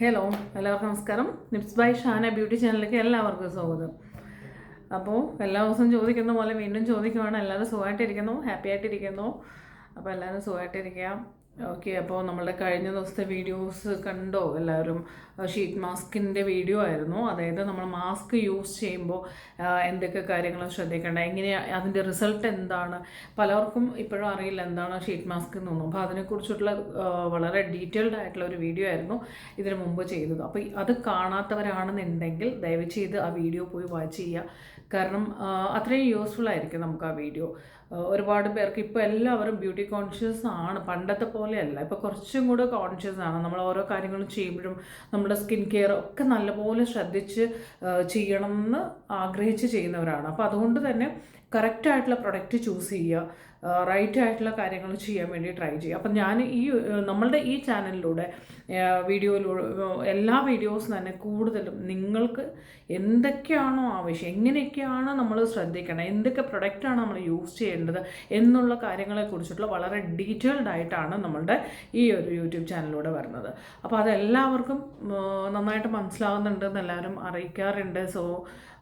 Hello എല്ലാവർക്കും നമസ്കാരം. Nips by Shana beauty ചാനലിലേക്ക് എല്ലാവർക്കും സ്വാഗതം. അപ്പോൾ എല്ലാ ദിവസവും ചോദിക്കുന്ന പോലെ വീണ്ടും ചോദിക്കുവാണ്. എല്ലാവരും സുഖമായിട്ടിരിക്കുന്നു ഹാപ്പി ആയിട്ടിരിക്കുന്നു അപ്പോൾ എല്ലാവരും സുഖമായിട്ടിരിക്കുക ഓക്കെ അപ്പോൾ നമ്മളുടെ കഴിഞ്ഞ ദിവസത്തെ വീഡിയോസ് കണ്ടോ? എല്ലാവരും ഷീറ്റ് മാസ്കിന്റെ വീഡിയോ ആയിരുന്നു. അതായത് നമ്മൾ മാസ്ക് യൂസ് ചെയ്യുമ്പോൾ എന്തൊക്കെ കാര്യങ്ങൾ ശ്രദ്ധിക്കേണ്ട എങ്ങനെയാണ് അതിന്റെ റിസൾട്ട് എന്താണ്? പലർക്കും ഇപ്പോഴും അറിയില്ല എന്താണ് ഷീറ്റ് മാസ്ക് എന്നൊന്നും അപ്പോൾ അതിനെക്കുറിച്ചുള്ള വളരെ ഡീറ്റെയിൽഡ് ആയിട്ടുള്ള ഒരു വീഡിയോ ആയിരുന്നു ഇതിനു മുമ്പ് ചെയ്തത്. അപ്പോൾ അത് കാണാത്തവരാണെന്നുണ്ടെങ്കിൽ ദയവ് ചെയ്ത് ആ വീഡിയോ പോയി വാച്ച് ചെയ്യുക. കാരണം അത്രയും യൂസ്ഫുൾ ആയിരിക്കും നമുക്ക് ആ വീഡിയോ ഒരുപാട് പേർക്ക് ഇപ്പോൾ എല്ലാവരും ബ്യൂട്ടി കോൺഷ്യസ് ആണ്. പണ്ടത്തെ പോലെയല്ല. ഇപ്പോൾ കുറച്ചും കൂടെ കോൺഷ്യസ് ആണ്. നമ്മൾ ഓരോ കാര്യങ്ങളും ചെയ്യുമ്പോഴും നമ്മുടെ സ്കിൻ കെയർ ഒക്കെ നല്ലപോലെ ശ്രദ്ധിച്ച് ചെയ്യണം എന്ന് ആഗ്രഹിച്ച് ചെയ്യുന്നവരാണ്. അപ്പോൾ അതുകൊണ്ട് തന്നെ കറക്റ്റ് ആയിട്ടുള്ള പ്രൊഡക്റ്റ് ചൂസ് ചെയ്യുക റൈറ്റ് ആയിട്ടുള്ള കാര്യങ്ങൾ ചെയ്യാൻ വേണ്ടി ട്രൈ ചെയ്യുക. അപ്പം ഞാൻ ഈ നമ്മളുടെ ഈ ചാനലിലൂടെ വീഡിയോയിലൂടെ എല്ലാ വീഡിയോസും തന്നെ കൂടുതലും നിങ്ങൾക്ക് എന്തൊക്കെയാണോ ആവശ്യം എങ്ങനെയൊക്കെയാണ് നമ്മൾ ശ്രദ്ധിക്കണം എന്തൊക്കെ പ്രൊഡക്റ്റാണ് നമ്മൾ യൂസ് ചെയ്യേണ്ടത് എന്നുള്ള കാര്യങ്ങളെക്കുറിച്ചിട്ടുള്ള വളരെ ഡീറ്റെയിൽഡ് ആയിട്ടാണ് നമ്മളുടെ ഈ ഒരു യൂട്യൂബ് ചാനലിലൂടെ വരുന്നത്. അപ്പോൾ അതെല്ലാവർക്കും നന്നായിട്ട് മനസ്സിലാവുന്നുണ്ടെന്ന് എല്ലാവരും അറിയിക്കാറുണ്ട്. സോ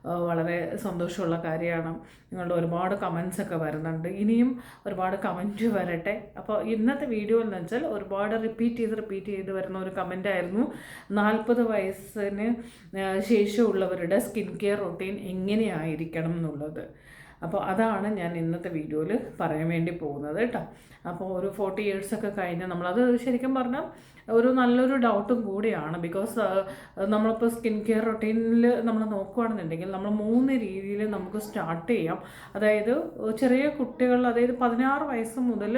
വളരെ സന്തോഷമുള്ള കാര്യമാണ്. നിങ്ങളുടെ ഒരുപാട് കമൻസ് ഒക്കെ വരുന്നുണ്ട്. ഇനിയും ഒരുപാട് കമന്റ് വരട്ടെ. അപ്പോൾ ഇന്നത്തെ വീഡിയോ എന്ന് വെച്ചാൽ ഒരുപാട് റിപ്പീറ്റ് ചെയ്ത് റിപ്പീറ്റ് ചെയ്ത് വരുന്ന ഒരു കമന്റ് ആയിരുന്നു. നാൽപ്പത് വയസ്സിന് ശേഷമുള്ളവരുടെ സ്കിൻ കെയർ റൊട്ടീൻ എങ്ങനെയായിരിക്കണം എന്നുള്ളത്. അപ്പോൾ അതാണ് ഞാൻ ഇന്നത്തെ വീഡിയോയിൽ പറയാൻ വേണ്ടി പോകുന്നത് കേട്ടോ. അപ്പോൾ ഒരു ഫോർട്ടി ഇയേഴ്സൊക്കെ കഴിഞ്ഞ് നമ്മളത് ശരിക്കും പറഞ്ഞാൽ ഒരു നല്ലൊരു ഡൗട്ടും കൂടിയാണ്. ബിക്കോസ് നമ്മളിപ്പോൾ സ്കിൻ കെയർ റൊട്ടീനിൽ നമ്മൾ നോക്കുകയാണെന്നുണ്ടെങ്കിൽ നമ്മൾ മൂന്ന് രീതിയിൽ നമുക്ക് സ്റ്റാർട്ട് ചെയ്യാം. അതായത് ചെറിയ കുട്ടികൾ അതായത് പതിനാറ് വയസ്സ് മുതൽ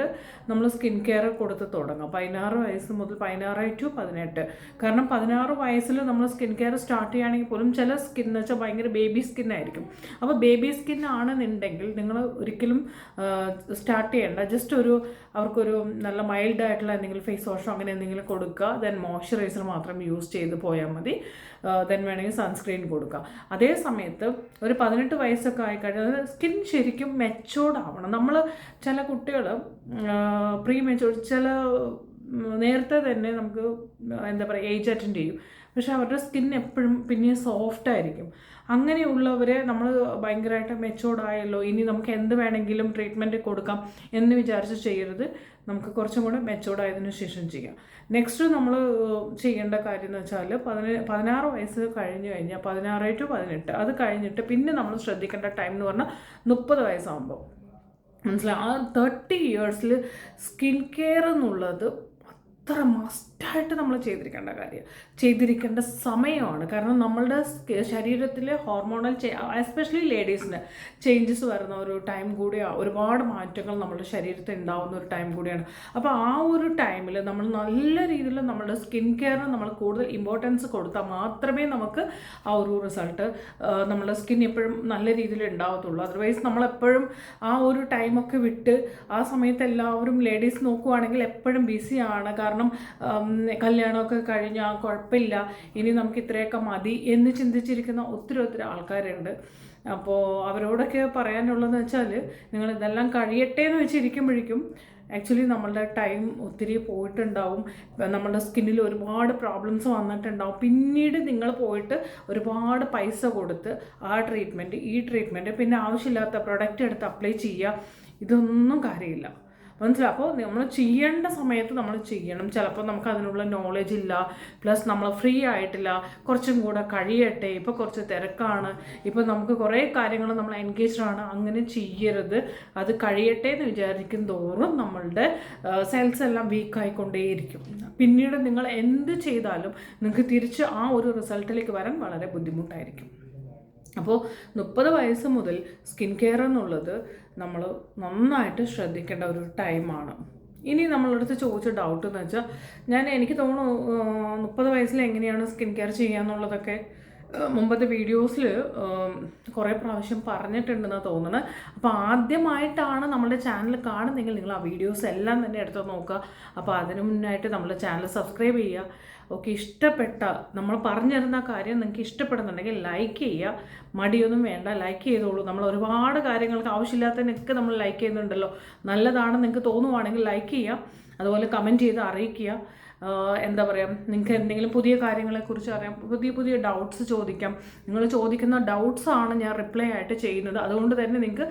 നമ്മൾ സ്കിൻ കെയർ കൊടുത്ത് തുടങ്ങാം. പതിനാറ് വയസ്സ് മുതൽ പതിനാറ് ടു പതിനെട്ട്. കാരണം പതിനാറ് വയസ്സിൽ നമ്മൾ സ്കിൻ കെയർ സ്റ്റാർട്ട് ചെയ്യുകയാണെങ്കിൽ പോലും ചില സ്കിൻ എന്ന് വെച്ചാൽ ഭയങ്കര ബേബി സ്കിൻ ആയിരിക്കും. അപ്പോൾ ബേബി സ്കിൻ ആണെന്നുണ്ടെങ്കിൽ നിങ്ങൾ ഒരിക്കലും സ്റ്റാർട്ട് ചെയ്യേണ്ട. ജസ്റ്റ് ഒരു അവർക്കൊരു നല്ല മൈൽഡ് ആയിട്ടുള്ള എന്തെങ്കിലും ഫേസ് വാഷോ അങ്ങനെ എന്തെങ്കിലും ദെൻ മോയ്സ്ചറൈസർ മാത്രം യൂസ് ചെയ്ത് പോയാൽ മതി. ദെൻ വേണമെങ്കിൽ സൺസ്ക്രീൻ കൊടുക്കുക അതേ സമയത്ത് ഒരു പതിനെട്ട് വയസ്സൊക്കെ ആയിക്കഴിഞ്ഞാൽ സ്കിൻ ശരിക്കും മെച്ചോർഡ് ആവണം. നമ്മൾ ചില കുട്ടികൾ പ്രീ മെച്ചോർഡ് ചില നേരത്തെ തന്നെ നമുക്ക് എന്താ പറയുക ഏജ് അറ്റൻഡ് ചെയ്യും. പക്ഷെ അവരുടെ സ്കിൻ എപ്പോഴും പിന്നെയും സോഫ്റ്റ് ആയിരിക്കും. അങ്ങനെയുള്ളവരെ നമ്മൾ ഭയങ്കരമായിട്ട് മെച്ചോർഡായല്ലോ ഇനി നമുക്ക് എന്ത് വേണമെങ്കിലും ട്രീറ്റ്മെന്റ് കൊടുക്കാം എന്ന് വിചാരിച്ച് ചെയ്യരുത്. നമുക്ക് കുറച്ചും കൂടെ മെച്ചോർഡായതിനു ശേഷം ചെയ്യാം. നെക്സ്റ്റ് നമ്മൾ ചെയ്യേണ്ട കാര്യം എന്ന് വെച്ചാൽ പതിന പതിനാറ് വയസ്സ് കഴിഞ്ഞ് കഴിഞ്ഞാൽ പതിനാറ് ടു പതിനെട്ട് അത് കഴിഞ്ഞിട്ട് പിന്നെ നമ്മൾ ശ്രദ്ധിക്കേണ്ട ടൈം എന്ന് പറഞ്ഞാൽ മുപ്പത് വയസ്സാകുമ്പോൾ മനസ്സിലായി? ആ തേർട്ടി ഇയേഴ്സിൽ സ്കിൻ കെയർ എന്നുള്ളത് അത്ര മസ്റ്റായിട്ട് നമ്മൾ ചെയ്തിരിക്കേണ്ട കാര്യം. ചെയ്തിരിക്കേണ്ട സമയമാണ്. കാരണം നമ്മളുടെ ശരീരത്തിലെ ഹോർമോണൽ എസ്പെഷ്യലി ലേഡീസിന് ചേഞ്ചസ് വരുന്ന ഒരു ടൈം കൂടിയാണ് ഒരുപാട് മാറ്റങ്ങൾ നമ്മുടെ ശരീരത്തിൽ ഉണ്ടാവുന്ന ഒരു ടൈം കൂടിയാണ്. അപ്പോൾ ആ ഒരു ടൈമിൽ നമ്മൾ നല്ല രീതിയിൽ നമ്മുടെ സ്കിൻ കെയറിന് നമ്മൾ കൂടുതൽ ഇമ്പോർട്ടൻസ് കൊടുത്താൽ മാത്രമേ നമുക്ക് ആ ഒരു റിസൾട്ട് നമ്മുടെ സ്കിൻ എപ്പോഴും നല്ല രീതിയിൽ ഉണ്ടാവത്തുള്ളൂ. അതർവൈസ് നമ്മളെപ്പോഴും ആ ഒരു ടൈമൊക്കെ വിട്ട് ആ സമയത്ത് എല്ലാവരും ലേഡീസ് നോക്കുവാണെങ്കിൽ എപ്പോഴും ബിസിയാണ് കാരണം കല്യാണമൊക്കെ കഴിഞ്ഞാൽ കുഴപ്പമില്ല. ഇനി നമുക്ക് ഇത്രയൊക്കെ മതി എന്ന് ചിന്തിച്ചിരിക്കുന്ന ഒത്തിരി ഒത്തിരി ആൾക്കാരുണ്ട്. അപ്പോൾ അവരോടൊക്കെ പറയാനുള്ളതെന്ന് വെച്ചാൽ നിങ്ങൾ ഇതെല്ലാം കഴിയട്ടെ എന്ന് വെച്ചിരിക്കുമ്പോഴേക്കും ആക്ച്വലി നമ്മളുടെ ടൈം ഒത്തിരി പോയിട്ടുണ്ടാവും. നമ്മളുടെ സ്കിന്നിൽ ഒരുപാട് പ്രോബ്ലംസ് വന്നിട്ടുണ്ടാവും. പിന്നീട് നിങ്ങൾ പോയിട്ട് ഒരുപാട് പൈസ കൊടുത്ത് ആ ട്രീറ്റ്മെന്റ് ഈ ട്രീറ്റ്മെന്റ് പിന്നെ ആവശ്യമില്ലാത്ത പ്രൊഡക്റ്റ് എടുത്ത് അപ്ലൈ ചെയ്യുക ഇതൊന്നും കാര്യമില്ല. മനസ്സിലായി? അപ്പോൾ നമ്മൾ ചെയ്യേണ്ട സമയത്ത് നമ്മൾ ചെയ്യണം. ചിലപ്പോൾ നമുക്ക് അതിനുള്ള നോളജ് ഇല്ല. പ്ലസ് നമ്മൾ ഫ്രീ ആയിട്ടില്ല. കുറച്ചും കൂടെ കഴിയട്ടെ. ഇപ്പോൾ കുറച്ച് തിരക്കാണ്. ഇപ്പോൾ നമുക്ക് കുറേ കാര്യങ്ങൾ നമ്മൾ എൻഗേജ്ഡ് ആണ്. അങ്ങനെ ചെയ്യരുത്. അത് കഴിയട്ടെ എന്ന് വിചാരിക്കും തോറും നമ്മളുടെ സെൽസ് എല്ലാം വീക്കായിക്കൊണ്ടേയിരിക്കും പിന്നീട് നിങ്ങൾ എന്ത് ചെയ്താലും നിങ്ങൾക്ക് തിരിച്ച് ആ ഒരു റിസൾട്ടിലേക്ക് വരാൻ വളരെ ബുദ്ധിമുട്ടായിരിക്കും. അപ്പോൾ മുപ്പത് വയസ്സ് മുതൽ സ്കിൻ കെയർ എന്നുള്ളത് നമ്മൾ നന്നായിട്ട് ശ്രദ്ധിക്കേണ്ട ഒരു ടൈമാണ്. ഇനി നമ്മളടുത്ത് ചോദിച്ച ഡൗട്ട് എന്ന് വെച്ചാൽ ഞാൻ എനിക്ക് തോന്നുന്നു മുപ്പത് വയസ്സിൽ എങ്ങനെയാണ് സ്കിൻ കെയർ ചെയ്യാന്നുള്ളതൊക്കെ മുമ്പത്തെ വീഡിയോസിൽ കുറേ പ്രാവശ്യം പറഞ്ഞിട്ടുണ്ടെന്ന് തോന്നുന്നത് അപ്പോൾ ആദ്യമായിട്ടാണ് നമ്മുടെ ചാനൽ കാണുന്നെങ്കിൽ നിങ്ങൾ ആ വീഡിയോസ് എല്ലാം തന്നെ എടുത്ത് നോക്കുക. അപ്പോൾ അതിനു മുന്നായിട്ട് നമ്മുടെ ചാനൽ സബ്സ്ക്രൈബ് ചെയ്യുക. ഓക്കെ ഇഷ്ടപ്പെട്ട നമ്മൾ പറഞ്ഞു തരുന്ന കാര്യം നിങ്ങൾക്ക് ഇഷ്ടപ്പെടുന്നുണ്ടെങ്കിൽ ലൈക്ക് ചെയ്യുക. മടിയൊന്നും വേണ്ട ലൈക്ക് ചെയ്തോളൂ. നമ്മൾ ഒരുപാട് കാര്യങ്ങൾക്ക് ആവശ്യമില്ലാത്തതിനൊക്കെ നമ്മൾ ലൈക്ക് ചെയ്യുന്നുണ്ടല്ലോ. നല്ലതാണെന്ന് നിങ്ങൾക്ക് തോന്നുവാണെങ്കിൽ ലൈക്ക് ചെയ്യുക. അതുപോലെ കമന്റ് ചെയ്ത് അറിയിക്കുക. എന്താ പറയുക നിങ്ങൾക്ക് എന്തെങ്കിലും പുതിയ കാര്യങ്ങളെക്കുറിച്ച് അറിയാം പുതിയ പുതിയ ഡൗട്ട്സ് ചോദിക്കാം. നിങ്ങൾ ചോദിക്കുന്ന ഡൗട്ട്സ് ആണ് ഞാൻ റിപ്ലൈ ആയിട്ട് ചെയ്യുന്നത്. അതുകൊണ്ട് തന്നെ നിങ്ങൾക്ക്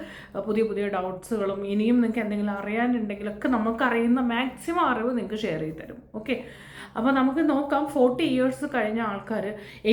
പുതിയ പുതിയ ഡൗട്ട്സുകളും ഇനിയും നിങ്ങൾക്ക് എന്തെങ്കിലും അറിയാനുണ്ടെങ്കിലൊക്കെ നമുക്കറിയുന്ന മാക്സിമം അറിവ് നിങ്ങൾക്ക് ഷെയർ ചെയ്ത് തരും. ഓക്കെ അപ്പോൾ നമുക്ക് നോക്കാം ഫോർട്ടി ഇയേഴ്സ് കഴിഞ്ഞ ആൾക്കാർ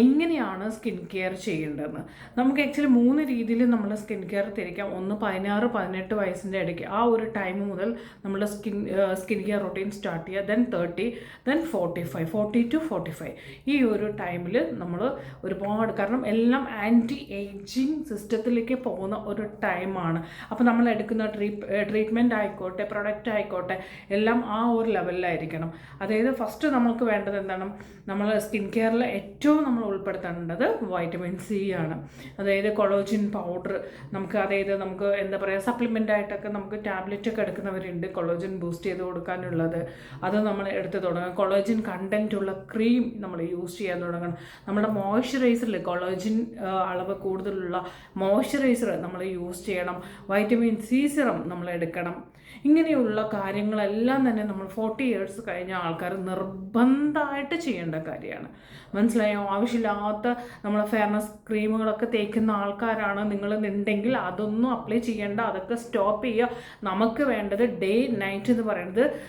എങ്ങനെയാണ് സ്കിൻ കെയർ ചെയ്യേണ്ടതെന്ന്. നമുക്ക് ആക്ച്വലി മൂന്ന് രീതിയിൽ നമ്മൾ സ്കിൻ കെയർ തിരിക്കാം. ഒന്ന് പതിനാറ് പതിനെട്ട് വയസ്സിന്റെ ഇടയ്ക്ക് ആ ഒരു ടൈം മുതൽ നമ്മൾ skin skin care routine start ചെയ്യുക. Then thirty then forty five forty two forty five ഈ ഒരു ടൈമിൽ നമ്മൾ ഒരുപാട് കാരണം എല്ലാം ആന്റി ഏജിങ് സിസ്റ്റത്തിലേക്ക് പോകുന്ന ഒരു ടൈമാണ് അപ്പോൾ നമ്മൾ എടുക്കുന്ന ട്രീ ട്രീറ്റ്മെന്റ് ആയിക്കോട്ടെ പ്രൊഡക്റ്റ് ആയിക്കോട്ടെ എല്ലാം ആ ഒരു ലെവലിലായിരിക്കണം അതായത് ഫസ്റ്റ് നമുക്ക് വേണ്ടത് എന്താണ്? നമ്മൾ സ്കിൻ കെയറിൽ ഏറ്റവും നമ്മൾ ഉൾപ്പെടുത്തേണ്ടത് വൈറ്റമിൻ സി ആണ്. അതായത് കൊളോജിൻ പൗഡർ നമുക്ക് അതായത് നമുക്ക് എന്താ പറയുക സപ്ലിമെന്റ് ആയിട്ടൊക്കെ നമുക്ക് ടാബ്ലറ്റ് ഒക്കെ എടുക്കുന്നവരുണ്ട് കൊളോജിൻ ബൂസ്റ്റ് ചെയ്ത് കൊടുക്കാനുള്ളത്. അത് നമ്മൾ എടുത്ത് തുടങ്ങണം. കൊളോജിൻ കണ്ടന്റ് ഉള്ള ക്രീം നമ്മൾ യൂസ് ചെയ്യാൻ തുടങ്ങണം. നമ്മുടെ മോയ്സ്ചറൈസറിൽ കൊളോജിൻ അളവ് കൂടുതലുള്ള മോയ്സ്ചറൈസർ നമ്മൾ യൂസ് ചെയ്യണം. വൈറ്റമിൻ സി സിറം നമ്മൾ എടുക്കണം. ഇങ്ങനെയുള്ള കാര്യങ്ങളെല്ലാം തന്നെ നമ്മൾ ഫോർട്ടി ഇയേഴ്സ് കഴിഞ്ഞ ആൾക്കാർ നിർബന്ധമായിട്ട് ചെയ്യേണ്ട കാര്യമാണ്. മനസ്സിലായോ? ആവശ്യമില്ലാത്ത നമ്മൾ ഫെയർനെസ് ക്രീമുകളൊക്കെ തേക്കുന്ന ആൾക്കാരാണ് നിങ്ങൾ ഉണ്ടെങ്കിൽ അതൊന്നും അപ്ലൈ ചെയ്യേണ്ട അതൊക്കെ സ്റ്റോപ്പ് ചെയ്യുക. നമുക്ക് വേണ്ടത് ഡേ നൈറ്റ് എന്ന് പറയുന്നത്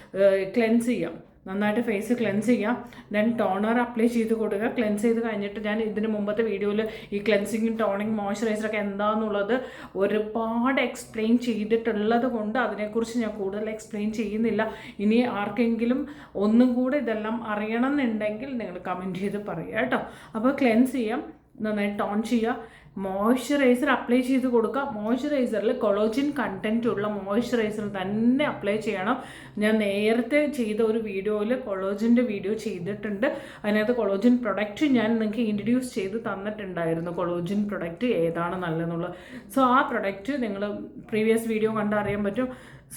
ക്ലെൻസ് ചെയ്യാം നന്നായിട്ട് ഫേസ് ക്ലെൻസ് ചെയ്യാം. ദെൻ ടോണർ അപ്ലൈ ചെയ്ത് കൊടുക്കുക. ക്ലെൻസ് ചെയ്ത് കഴിഞ്ഞിട്ട് ഞാൻ ഇതിന് മുമ്പത്തെ വീഡിയോയിൽ ഈ ക്ലെൻസിങ്ങും ടോണിങ് മോയ്സ്ചറൈസറൊക്കെ എന്താണെന്നുള്ളത് ഒരുപാട് എക്സ്പ്ലെയിൻ ചെയ്തിട്ടുള്ളത് കൊണ്ട് അതിനെക്കുറിച്ച് ഞാൻ കൂടുതൽ എക്സ്പ്ലെയിൻ ചെയ്യുന്നില്ല. ഇനി ആർക്കെങ്കിലും ഒന്നും കൂടെ ഇതെല്ലാം അറിയണം എന്നുണ്ടെങ്കിൽ നിങ്ങൾ കമന്റ് ചെയ്ത് പറയുക കേട്ടോ അപ്പോൾ ക്ലെൻസ് ചെയ്യാം. നന്നായി ടോൺ ചെയ്യുക മോയ്സ്ചറൈസർ അപ്ലൈ ചെയ്ത് കൊടുക്കുക മോയ്സ്ചറൈസറിൽ കൊളോജിൻ കണ്ടന്റ് ഉള്ള മോയ്സ്ചറൈസർ തന്നെ അപ്ലൈ ചെയ്യണം. ഞാൻ നേരത്തെ ചെയ്ത ഒരു വീഡിയോയിൽ കൊളോജിന്റെ വീഡിയോ ചെയ്തിട്ടുണ്ട്. അതിനകത്ത് കൊളോജിൻ പ്രൊഡക്റ്റ് ഞാൻ നിങ്ങൾക്ക് ഇൻട്രൊഡ്യൂസ് ചെയ്ത് തന്നിട്ടുണ്ടായിരുന്നു. കൊളോജിൻ പ്രൊഡക്റ്റ് ഏതാണ് നല്ലതെന്നുള്ളത്. സോ ആ പ്രൊഡക്റ്റ് നിങ്ങൾ പ്രീവിയസ് വീഡിയോ കണ്ടറിയാൻ പറ്റും.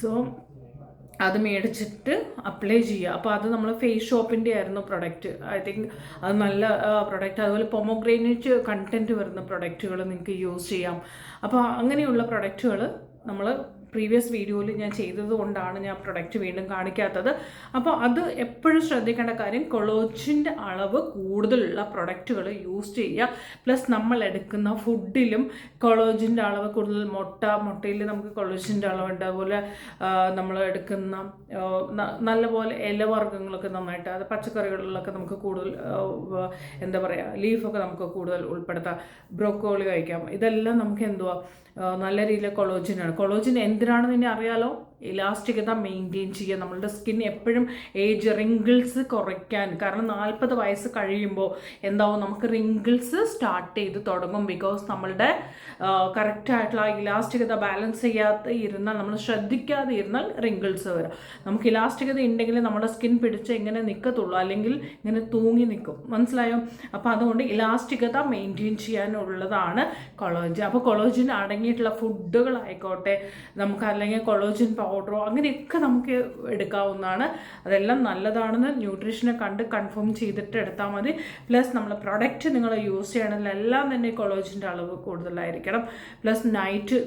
സോ അത് മേടിച്ചിട്ട് അപ്ലൈ ചെയ്യുക. അപ്പോൾ അത് നമ്മൾ ഫേസ് ഷോപ്പിന്റെ ആയിരുന്നു പ്രൊഡക്റ്റ് ഐ തിങ്ക് അത് നല്ല പ്രൊഡക്റ്റ് അതുപോലെ പൊമോഗ്രാനേറ്റ് കണ്ടന്റ് വരുന്ന പ്രൊഡക്റ്റുകൾ നിങ്ങൾക്ക് യൂസ് ചെയ്യാം. അപ്പോൾ അങ്ങനെയുള്ള പ്രൊഡക്റ്റുകൾ നമ്മൾ പ്രീവിയസ് വീഡിയോയിൽ ഞാൻ ചെയ്തത് കൊണ്ടാണ് ഞാൻ പ്രൊഡക്റ്റ് വീണ്ടും കാണിക്കാത്തത്. അപ്പോൾ അത് എപ്പോഴും ശ്രദ്ധിക്കേണ്ട കാര്യം കൊളോജിന്റെ അളവ് കൂടുതലുള്ള പ്രൊഡക്റ്റുകൾ യൂസ് ചെയ്യുക. പ്ലസ് നമ്മൾ എടുക്കുന്ന ഫുഡിലും കൊളോജിന്റെ അളവ് കൂടുതൽ. മുട്ട മുട്ടയിൽ നമുക്ക് കൊളോജിന്റെ അളവുണ്ട്. അതുപോലെ നമ്മൾ എടുക്കുന്ന നല്ലപോലെ ഇലവർഗങ്ങളൊക്കെ നന്നായിട്ട് അത് പച്ചക്കറികളിലൊക്കെ നമുക്ക് കൂടുതൽ എന്താ പറയുക ലീഫൊക്കെ നമുക്ക് കൂടുതൽ ഉൾപ്പെടുത്താം. ബ്രോക്കോളി കഴിക്കാം. ഇതെല്ലാം നമുക്ക് എന്തുവാ നല്ല രീതിയിൽ കൊളോജിനാണ് കൊളോജിൻ എന്തിനാണെന്ന് ഇനി അറിയാലോ? ഇലാസ്റ്റികത മെയിന്റെയിൻ ചെയ്യുക. നമ്മളുടെ സ്കിൻ എപ്പോഴും ഏജ് റിങ്കിൾസ് കുറയ്ക്കാൻ. കാരണം നാൽപ്പത് വയസ്സ് കഴിയുമ്പോൾ എന്താവും? നമുക്ക് റിങ്കിൾസ് സ്റ്റാർട്ട് ചെയ്ത് തുടങ്ങും. ബിക്കോസ് നമ്മളുടെ കറക്റ്റായിട്ടുള്ള ഇലാസ്റ്റികത ബാലൻസ് ചെയ്യാതെ ഇരുന്നാൽ നമ്മൾ ശ്രദ്ധിക്കാതെ ഇരുന്നാൽ റിങ്കിൾസ് വരാം. നമുക്ക് ഇലാസ്റ്റികത ഉണ്ടെങ്കിൽ നമ്മുടെ സ്കിൻ പിടിച്ച് എങ്ങനെ നിൽക്കത്തുള്ളൂ അല്ലെങ്കിൽ ഇങ്ങനെ തൂങ്ങി നിൽക്കും മനസ്സിലായോ? അപ്പോൾ അതുകൊണ്ട് ഇലാസ്റ്റികത മെയിന്റെയിൻ ചെയ്യാനുള്ളതാണ് കൊളോജിൻ അപ്പോൾ കൊളോജിൻ അടങ്ങിയിട്ടുള്ള ഫുഡുകളായിക്കോട്ടെ നമുക്ക് അല്ലെങ്കിൽ കൊളോജിൻ പൗഡറോ അങ്ങനെയൊക്കെ നമുക്ക് എടുക്കാവുന്നതാണ്. അതെല്ലാം നല്ലതാണെന്ന് ന്യൂട്രീഷനെ കണ്ട് കൺഫേം ചെയ്തിട്ട് എടുത്താൽ മതി. പ്ലസ് നമ്മൾ പ്രൊഡക്റ്റ് നിങ്ങൾ യൂസ് ചെയ്യണമെങ്കിൽ എല്ലാം തന്നെ കൊളോജിന്റെ അളവ് കൂടുതലായിരിക്കണം. പ്ലസ് നൈറ്റ്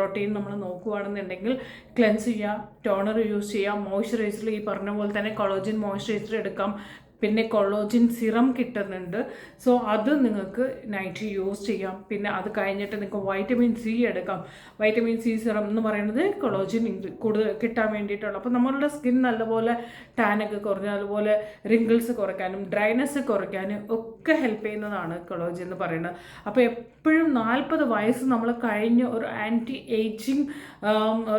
റൊട്ടീൻ നമ്മൾ നോക്കുകയാണെന്നുണ്ടെങ്കിൽ ക്ലെൻസ് ചെയ്യുക ടോണർ യൂസ് ചെയ്യുക മോയ്സ്ചറൈസർ ഈ പറഞ്ഞ പോലെ തന്നെ കൊളോജിൻ മോയ്സ്ചറൈസർ എടുക്കാം. പിന്നെ കൊളോജിൻ സിറം കിട്ടുന്നുണ്ട്. സോ അത് നിങ്ങൾക്ക് നൈറ്റ് യൂസ് ചെയ്യാം. പിന്നെ അത് കഴിഞ്ഞിട്ട് നിങ്ങൾക്ക് വൈറ്റമിൻ സി എടുക്കാം. വൈറ്റമിൻ സി സിറം എന്ന് പറയുന്നത് കൊളോജിൻ കൂടുതൽ കിട്ടാൻ വേണ്ടിയിട്ടുള്ള. അപ്പോൾ നമ്മളുടെ സ്കിൻ നല്ലപോലെ ടാനൊക്കെ കുറഞ്ഞ് അതുപോലെ റിങ്കിൾസ് കുറയ്ക്കാനും ഡ്രൈനസ് കുറയ്ക്കാനും ഒക്കെ ഹെൽപ്പ് ചെയ്യുന്നതാണ് കൊളോജിൻ എന്ന് പറയുന്നത്. അപ്പോൾ എപ്പോഴും നാൽപ്പത് വയസ്സ് നമ്മൾ കഴിഞ്ഞ് ഒരു ആന്റി ഏജിങ്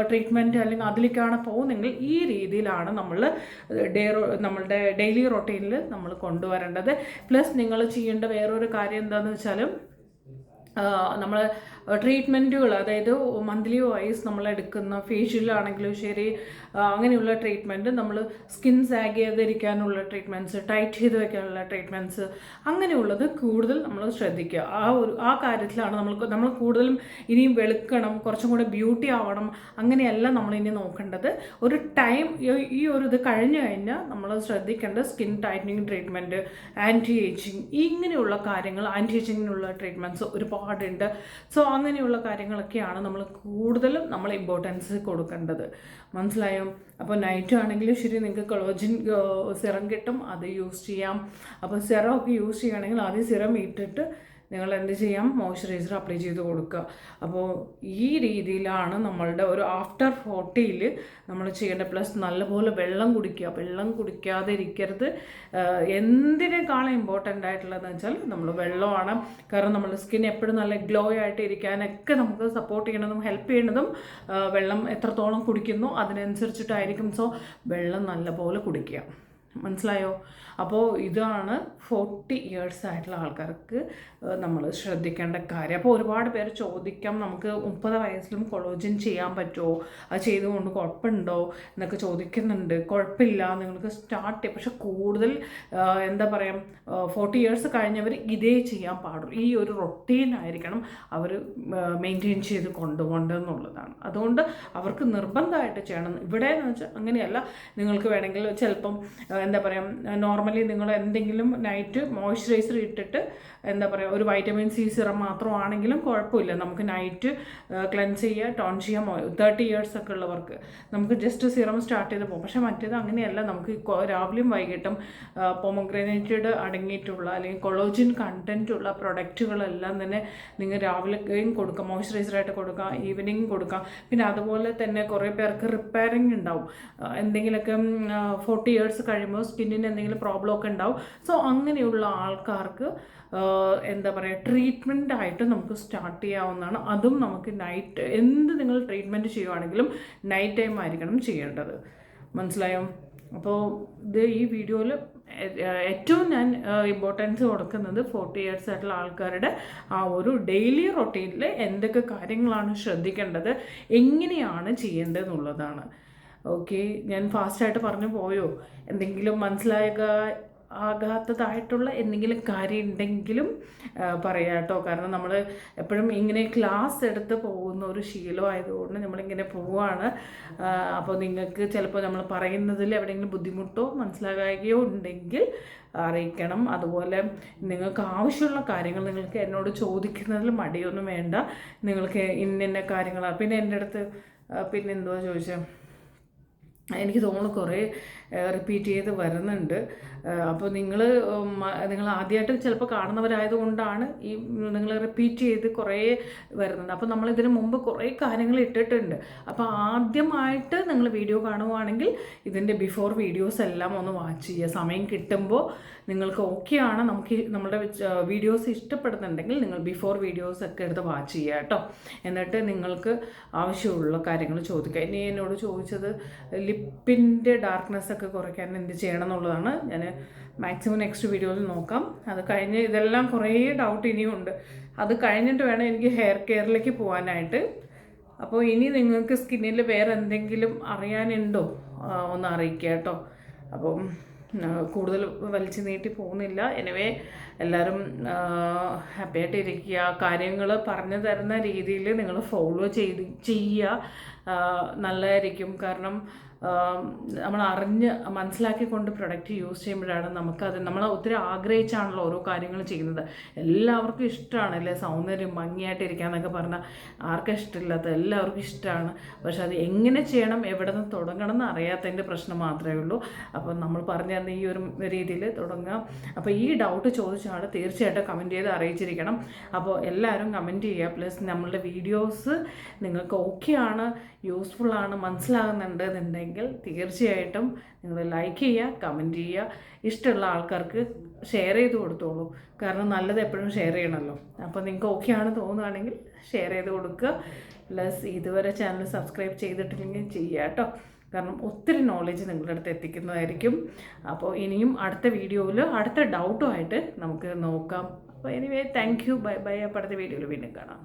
ട്രീറ്റ്മെന്റ് അല്ലെങ്കിൽ അതിലേക്കാണ് പോകുന്നതെങ്കിൽ ഈ രീതിയിലാണ് നമ്മൾ ഡേ നമ്മളുടെ ഡെയിലി റൊട്ടീനിൽ നമ്മൾ കൊണ്ടുവരേണ്ടത്. പ്ലസ് നിങ്ങൾ ചെയ്യേണ്ട വേറൊരു കാര്യം എന്താണെന്ന് വെച്ചാൽ നമ്മൾ ട്രീറ്റ്മെന്റുകൾ അതായത് മന്ത്ലി വൈസ് നമ്മൾ എടുക്കുന്ന ഫേഷ്യലാണെങ്കിലും ശരി അങ്ങനെയുള്ള ട്രീറ്റ്മെന്റ് നമ്മൾ സ്കിൻ സാഗ് ട്രീറ്റ്മെന്റ്സ് ടൈറ്റ് ചെയ്ത് വയ്ക്കാനുള്ള ട്രീറ്റ്മെന്റ്സ് അങ്ങനെയുള്ളത് കൂടുതൽ നമ്മൾ ശ്രദ്ധിക്കുക. ആ ഒരു ആ കാര്യത്തിലാണ് നമ്മൾ നമ്മൾ കൂടുതലും ഇനിയും വെളുക്കണം കുറച്ചും കൂടെ ബ്യൂട്ടി ആവണം അങ്ങനെയല്ല നമ്മൾ ഇനി നോക്കേണ്ടത്. ഒരു ടൈം ഈ ഒരു ഇത് കഴിഞ്ഞു കഴിഞ്ഞാൽ നമ്മൾ ശ്രദ്ധിക്കേണ്ട skin tightening treatment anti ageing ഇങ്ങനെയുള്ള കാര്യങ്ങൾ ആന്റി ഏജിങ്ങിനുള്ള ട്രീറ്റ്മെന്റ്സ് ഒരുപാടുണ്ട്. സോ അങ്ങനെയുള്ള കാര്യങ്ങളൊക്കെയാണ് നമ്മൾ കൂടുതലും നമ്മൾ ഇമ്പോർട്ടൻസ് കൊടുക്കേണ്ടത്. മനസ്സിലായോ? അപ്പോൾ നൈറ്റ് ആണെങ്കിലും ശരി നിങ്ങൾക്ക് കൊളോജിൻ സിറം കിട്ടും അത് യൂസ് ചെയ്യാം. അപ്പോൾ സിറം ഒക്കെ യൂസ് ചെയ്യുകയാണെങ്കിൽ ആദ്യം സിറം ഇട്ടിട്ട് നിങ്ങൾ എന്ത് ചെയ്യാം? മോയ്സ്ചറൈസർ അപ്ലൈ ചെയ്ത് കൊടുക്കുക അപ്പോൾ ഈ രീതിയിലാണ് നമ്മളുടെ ഒരു ആഫ്റ്റർ ഫോർട്ടിയിൽ നമ്മൾ ചെയ്യേണ്ട പ്ലസ് നല്ലപോലെ വെള്ളം കുടിക്കുക. വെള്ളം കുടിക്കാതെ ഇരിക്കരുത്. എന്തിനേക്കാളും ഇമ്പോർട്ടന്റ് ആയിട്ടുള്ളതെന്ന് വെച്ചാൽ നമ്മൾ വെള്ളമാണ്. കാരണം നമ്മുടെ സ്കിൻ എപ്പോഴും നല്ല ഗ്ലോ ആയിട്ട് ഇരിക്കാനൊക്കെ നമുക്ക് സപ്പോർട്ട് ചെയ്യണതും ഹെൽപ്പ് ചെയ്യണതും വെള്ളം എത്രത്തോളം കുടിക്കുന്നു അതിനനുസരിച്ചിട്ടായിരിക്കും. സോ വെള്ളം നല്ലപോലെ കുടിക്കുക. മനസ്സിലായോ? അപ്പോൾ ഇതാണ് ഫോർട്ടി ഇയേഴ്സ് ആയിട്ടുള്ള ആൾക്കാർക്ക് നമ്മൾ ശ്രദ്ധിക്കേണ്ട കാര്യം. അപ്പോൾ ഒരുപാട് പേര് ചോദിക്കാം നമുക്ക് മുപ്പത് വയസ്സിലും കൊളോജിൻ ചെയ്യാൻ പറ്റുമോ അത് ചെയ്തുകൊണ്ട് കുഴപ്പമുണ്ടോ? എന്നൊക്കെ ചോദിക്കുന്നുണ്ട്. കുഴപ്പമില്ല നിങ്ങൾക്ക് സ്റ്റാർട്ട് ചെയ്യാം. പക്ഷെ കൂടുതൽ എന്താ പറയുക ഫോർട്ടി ഇയേഴ്സ് കഴിഞ്ഞവർ ഇതേ ചെയ്യാൻ പാടുള്ളൂ. ഈ ഒരു റൊട്ടീൻ ആയിരിക്കണം അവർ മെയിന്റെയിൻ ചെയ്ത് കൊണ്ടുപോകേണ്ടതെന്നുള്ളതാണ്. അതുകൊണ്ട് അവർക്ക് നിർബന്ധമായിട്ട് ചെയ്യണം. ഇവിടെ എന്ന് വെച്ചാൽ അങ്ങനെയല്ല. നിങ്ങൾക്ക് വേണമെങ്കിൽ ചിലപ്പം എന്താ പറയുക നോർമലി നിങ്ങൾ എന്തെങ്കിലും നൈറ്റ് മോയ്സ്ചറൈസർ ഇട്ടിട്ട് എന്താ പറയുക ഒരു വൈറ്റമിൻ സി സിറം മാത്രമാണെങ്കിലും കുഴപ്പമില്ല. നമുക്ക് നൈറ്റ് ക്ലെൻസ് ചെയ്യുക ടോൺ ചെയ്യാം തേർട്ടി ഇയേഴ്സ് ഒക്കെ ഉള്ളവർക്ക്. നമുക്ക് ജസ്റ്റ് സിറം സ്റ്റാർട്ട് ചെയ്ത് പോകും. പക്ഷേ മറ്റേത് അങ്ങനെയല്ല. നമുക്ക് രാവിലെയും വൈകിട്ടും പൊമോഗ്രനേറ്റഡ് അടങ്ങിയിട്ടുള്ള അല്ലെങ്കിൽ കൊളോജിൻ കണ്ടന്റ് ഉള്ള പ്രൊഡക്റ്റുകളെല്ലാം തന്നെ നിങ്ങൾ രാവിലെയും കൊടുക്കാം. മോയ്സ്ചറൈസറായിട്ട് കൊടുക്കാം ഈവനിങ് കൊടുക്കാം. പിന്നെ അതുപോലെ തന്നെ കുറേ പേർക്ക് റിപ്പയറിങ് ഉണ്ടാവും. എന്തെങ്കിലുമൊക്കെ ഫോർട്ടി ഇയേഴ്സ് കഴിയുമ്പോൾ സ്കിന്നിന് എന്തെങ്കിലും പ്രോബ്ലം ഒക്കെ ഉണ്ടാവും. സോ അങ്ങനെയുള്ള ആൾക്കാർക്ക് എന്താ പറയുക ട്രീറ്റ്മെന്റ് ആയിട്ട് നമുക്ക് സ്റ്റാർട്ട് ചെയ്യാവുന്നതാണ്. അതും നമുക്ക് നൈറ്റ് എന്ത് നിങ്ങൾ ട്രീറ്റ്മെന്റ് ചെയ്യുവാണെങ്കിലും നൈറ്റ് ടൈം ആയിരിക്കണം ചെയ്യേണ്ടത്. മനസ്സിലായോ? അപ്പോൾ ഇത് ഈ വീഡിയോയിൽ ഏറ്റവും ഞാൻ ഇമ്പോർട്ടൻസ് കൊടുക്കുന്നത് ഫോർട്ടി ഇയേഴ്സ് ആയിട്ടുള്ള ആൾക്കാരുടെ ആ ഒരു ഡെയിലി റൊട്ടീനിൽ എന്തൊക്കെ കാര്യങ്ങളാണ് ശ്രദ്ധിക്കേണ്ടത് എങ്ങനെയാണ് ചെയ്യേണ്ടതെന്നുള്ളതാണ്. ഓക്കെ ഞാൻ ഫാസ്റ്റായിട്ട് പറഞ്ഞു പോയോ? എന്തെങ്കിലും മനസ്സിലായക ആകാത്തതായിട്ടുള്ള എന്തെങ്കിലും കാര്യം ഉണ്ടെങ്കിലും പറയാം കേട്ടോ. കാരണം നമ്മൾ എപ്പോഴും ഇങ്ങനെ ക്ലാസ് എടുത്ത് പോകുന്ന ഒരു ശീലമായതുകൊണ്ട് നമ്മളിങ്ങനെ പോവുകയാണ് അപ്പോൾ നിങ്ങൾക്ക് ചിലപ്പോൾ നമ്മൾ പറയുന്നതിൽ എവിടെയെങ്കിലും ബുദ്ധിമുട്ടോ മനസ്സിലാകുകയോ ഉണ്ടെങ്കിൽ അറിയിക്കണം. അതുപോലെ നിങ്ങൾക്ക് ആവശ്യമുള്ള കാര്യങ്ങൾ നിങ്ങൾക്ക് എന്നോട് ചോദിക്കുന്നതിൽ മടിയൊന്നും വേണ്ട. നിങ്ങൾക്ക് ഇന്ന കാര്യങ്ങളാണ് പിന്നെ എന്റെ അടുത്ത് പിന്നെ എന്തുവാ ചോദിച്ചത് എനിക്ക് തോന്നുന്നു കുറേ റിപ്പീറ്റ് ചെയ്ത് വരുന്നുണ്ട്. അപ്പോൾ നിങ്ങൾ നിങ്ങൾ ആദ്യമായിട്ട് ചിലപ്പോൾ കാണുന്നവരായതുകൊണ്ടാണ് ഈ നിങ്ങൾ റിപ്പീറ്റ് ചെയ്ത് കുറേ വരുന്നുണ്ട്. അപ്പോൾ നമ്മൾ ഇതിന് മുമ്പ് കുറേ കാര്യങ്ങൾ ഇട്ടിട്ടുണ്ട്. അപ്പോൾ ആദ്യമായിട്ട് നിങ്ങൾ വീഡിയോ കാണുവാണെങ്കിൽ ഇതിന്റെ ബിഫോർ വീഡിയോസ് എല്ലാം ഒന്ന് വാച്ച് ചെയ്യുക. സമയം കിട്ടുമ്പോൾ നിങ്ങൾക്ക് ഓക്കെ ആണ്. നമുക്ക് നമ്മുടെ വീഡിയോസ് ഇഷ്ടപ്പെടുന്നുണ്ടെങ്കിൽ നിങ്ങൾ ബിഫോർ വീഡിയോസ് ഒക്കെ എടുത്ത് വാച്ച് ചെയ്യുക കേട്ടോ. എന്നിട്ട് നിങ്ങൾക്ക് ആവശ്യമുള്ള കാര്യങ്ങൾ ചോദിക്കുക. ഇനി എന്നോട് ചോദിച്ചത് ലിപ്പിന്റെ ഡാർക്ക്നെസ് ഒക്കെ കുറയ്ക്കാൻ എന്ത് ചെയ്യണം എന്നുള്ളതാണ് ഞാൻ മാക്സിമം നെക്സ്റ്റ് വീഡിയോയിൽ നോക്കാം. അത് കഴിഞ്ഞ് ഇതെല്ലാം കുറേ ഡൗട്ട് ഇനിയും ഉണ്ട്. അത് കഴിഞ്ഞിട്ട് വേണം എനിക്ക് ഹെയർ കെയറിലേക്ക് പോകാനായിട്ട്. അപ്പോൾ ഇനി നിങ്ങൾക്ക് സ്കിന്നിൽ വേറെ എന്തെങ്കിലും അറിയാനുണ്ടോ? ഒന്ന് അറിയിക്കുക കേട്ടോ. അപ്പം കൂടുതൽ വലിച്ചു നീട്ടി പോകുന്നില്ല. എനിവേ എല്ലാവരും ഹാപ്പി ആയിട്ടിരിക്കുക. കാര്യങ്ങൾ പറഞ്ഞു തരുന്ന രീതിയിൽ നിങ്ങൾ ഫോളോ ചെയ്ത് ചെയ്യുക. നല്ലതായിരിക്കും. കാരണം നമ്മൾ അറിഞ്ഞ് മനസ്സിലാക്കിക്കൊണ്ട് പ്രൊഡക്റ്റ് യൂസ് ചെയ്യുമ്പോഴാണ് നമുക്കത് നമ്മൾ ഒത്തിരി ആഗ്രഹിച്ചാണല്ലോ ഓരോ കാര്യങ്ങൾ ചെയ്യുന്നത്. എല്ലാവർക്കും ഇഷ്ടമാണ് അല്ലേ? സൗന്ദര്യം ഭംഗിയായിട്ട് ഇരിക്കാന്നൊക്കെ പറഞ്ഞാൽ ആർക്കും ഇഷ്ടമില്ലാത്ത എല്ലാവർക്കും ഇഷ്ടമാണ് പക്ഷെ അത് എങ്ങനെ ചെയ്യണം എവിടെ നിന്ന് തുടങ്ങണം എന്ന് അറിയാത്തതിന്റെ പ്രശ്നം മാത്രമേ ഉള്ളൂ. അപ്പോൾ നമ്മൾ പറഞ്ഞു തന്നെ ഈ ഒരു രീതിയിൽ തുടങ്ങാം. അപ്പോൾ ഈ ഡൗട്ട് ചോദിച്ചാൽ തീർച്ചയായിട്ടും കമന്റ് ചെയ്ത് അറിയിച്ചിരിക്കണം. അപ്പോൾ എല്ലാവരും കമന്റ് ചെയ്യുക. പ്ലസ് നമ്മളുടെ വീഡിയോസ് നിങ്ങൾക്ക് ഓക്കെ ആണ് യൂസ്ഫുൾ ആണ് മനസ്സിലാകുന്നുണ്ട് എന്നുണ്ടെങ്കിൽ ഉണ്ടെങ്കിൽ തീർച്ചയായിട്ടും നിങ്ങൾ ലൈക്ക് ചെയ്യുക കമന്റ് ചെയ്യുക. ഇഷ്ടമുള്ള ആൾക്കാർക്ക് ഷെയർ ചെയ്ത് കൊടുത്തോളൂ. കാരണം നല്ലത് എപ്പോഴും ഷെയർ ചെയ്യണമല്ലോ അപ്പോൾ നിങ്ങൾക്ക് ഓക്കെ ആണ് തോന്നുകയാണെങ്കിൽ ഷെയർ ചെയ്ത് കൊടുക്കുക. പ്ലസ് ഇതുവരെ ചാനൽ സബ്സ്ക്രൈബ് ചെയ്തിട്ടില്ലെങ്കിൽ ചെയ്യുക കേട്ടോ. കാരണം ഒത്തിരി നോളജ് നിങ്ങളുടെ അടുത്ത് എത്തിക്കുന്നതായിരിക്കും. അപ്പോൾ ഇനിയും അടുത്ത വീഡിയോയിൽ അടുത്ത ഡൗട്ടുമായിട്ട് നമുക്ക് നോക്കാം. അപ്പോൾ anyway thank you bye bye അപ്പോൾ അടുത്ത വീഡിയോയിൽ വീണ്ടും കാണാം.